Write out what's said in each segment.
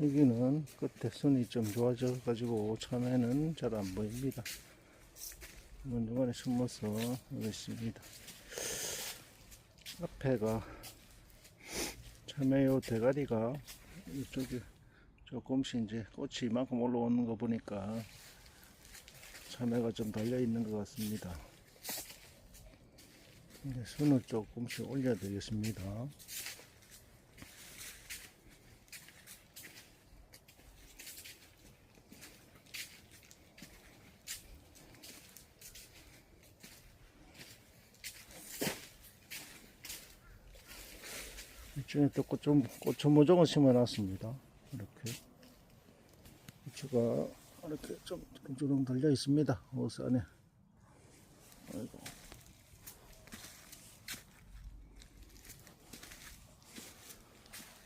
여기는 끝에 선이 좀 좋아져 가지고 처음에는 잘 안 보입니다. 중간중간에 숨어서 있습니다. 앞에가 참외요 대가리가 이쪽에 조금씩 이제 꽃이 이만큼 올라오는 거 보니까 참외가 좀 달려 있는 것 같습니다. 이제 순을 조금씩 올려야 되겠습니다. 이쪽에 또 꽃, 좀, 고추 모종을 심어놨습니다. 이렇게. 고추가 이렇게 좀 주렁 달려 있습니다. 호스 안에. 아이고.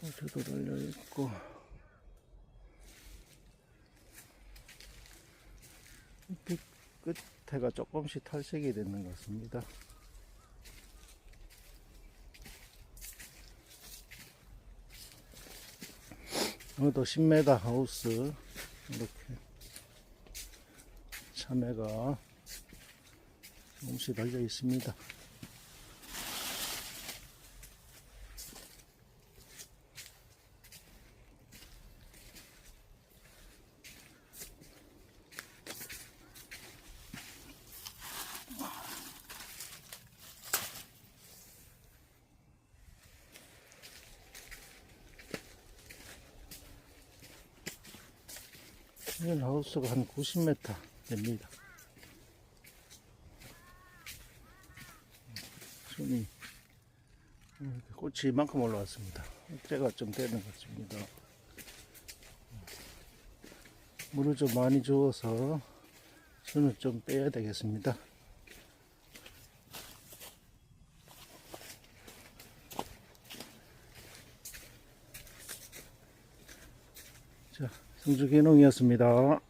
고추도 달려 있고. 빛 끝에가 조금씩 탈색이 되는 것 같습니다. 이것도 10m 하우스 이렇게 참외가 조금씩 달려 있습니다. 이 하우스가 한 90m 됩니다. 손이 꽃이 이만큼 올라왔습니다. 때가 좀 되는 것 같습니다. 물을 좀 많이 주어서 손을 좀 빼야 되겠습니다. 자, 성주개농이었습니다.